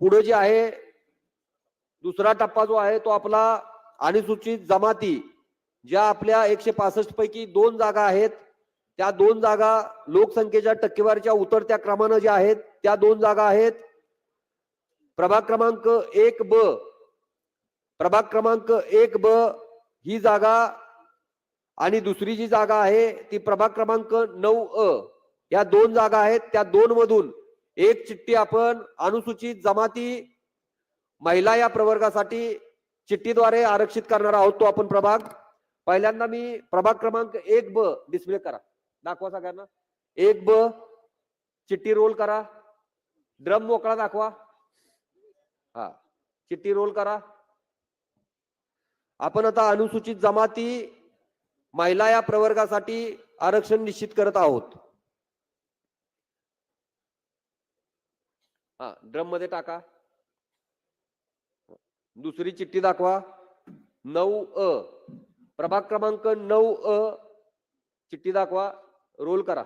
पुढे जे आहे दुसरा टप्पा जो आहे तो आपला अनुसूचित जमाती ज्या आपल्या एकशे पासष्ट पैकी दोन जागा आहेत त्या दोन जागा लोकसंख्येच्या टक्केवारीच्या उतरत्या क्रमानं ज्या आहेत त्या दोन जागा आहेत. प्रभाग क्रमांक एक ब प्रभाग क्रमांक एक ब ही जागा आणि दुसरी जी जागा आहे ती प्रभाग क्रमांक नऊ अ. या दोन जागा आहेत त्या दोन मधून एक चिठ्ठी आपण अनुसूचित जमाती महिला या प्रवर्गासाठी चिठ्ठीद्वारे आरक्षित करणार आहोत तो आपण प्रभाग. पहिल्यांदा मी प्रभाग क्रमांक एक ब डिस्प्ले करा. दाखवा सगळ्यांना. एक ब चिठ्ठी रोल करा. ड्रम मोकळा दाखवा. हा चिठ्ठी रोल करा. आपण आता अनुसूचित जमाती महिला या प्रवर्गासाठी आरक्षण निश्चित करत आहोत. हा ड्रममध्ये टाका. दुसरी चिठ्ठी दाखवा. नऊ अ. प्रभाग क्रमांक नऊ अ. चिठ्ठी दाखवा. रोल करा.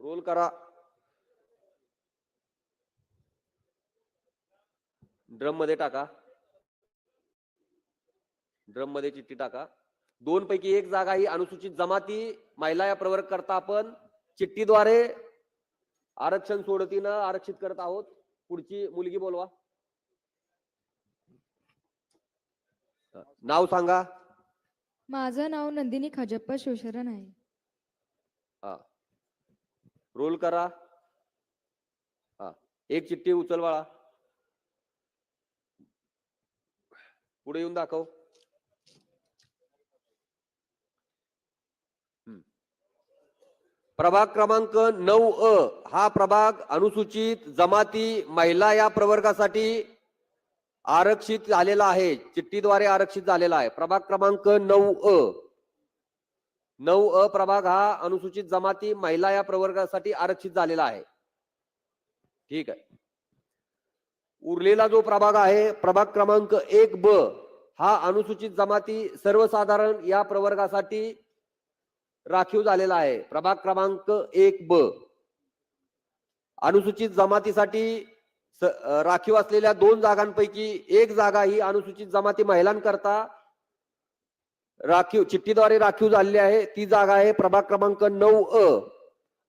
रोल करा. ड्रममध्ये टाका. ड्रममध्ये चिठ्ठी टाका. दोन पैकी एक जागा ही अनुसूचित जमाती महिला या प्रवर्ग करता आपण चिठ्ठीद्वारे आरक्षण सोडतीनं आरक्षित करत आहोत. पुढची मुलगी बोलवा. नाव सांगा. माझं नाव नंदिनी खजप्पा शिवशरण आहे. हा. रोल करा. हा. एक चिठ्ठी उचल पुढे येऊन दाखव. प्रभाग क्रमांक नऊ अ हा प्रभाग अनुसूचित जमाती महिला या प्रवर्गासाठी आरक्षित झालेला आहे. चिठ्ठीद्वारे आरक्षित झालेला आहे. प्रभाग क्रमांक नऊ अ. नऊ अ प्रभाग हा अनुसूचित जमाती महिला या प्रवर्गासाठी आरक्षित झालेला आहे. ठीक आहे. उरलेला जो प्रभाग आहे प्रभाग क्रमांक एक ब हा अनुसूचित जमाती सर्वसाधारण या प्रवर्गासाठी राखीव झालेला आहे. प्रभाग क्रमांक एक ब. अनुसूचित जमातीसाठी राखीव असलेल्या दोन जागांपैकी एक जागा ही अनुसूचित जमाती महिलांकरता राखीव चिठ्ठीद्वारे राखीव झालेली आहे. ती जागा आहे प्रभाग क्रमांक नऊ अ.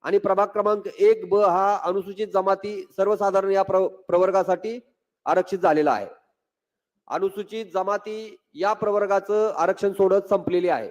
आणि प्रभाग क्रमांक एक ब हा अनुसूचित जमाती सर्वसाधारण या प्र प्रवर्गासाठी आरक्षित झालेला आहे. अनुसूचित जमाती या प्रवर्गाचं आरक्षण सोडत संपलेली आहे.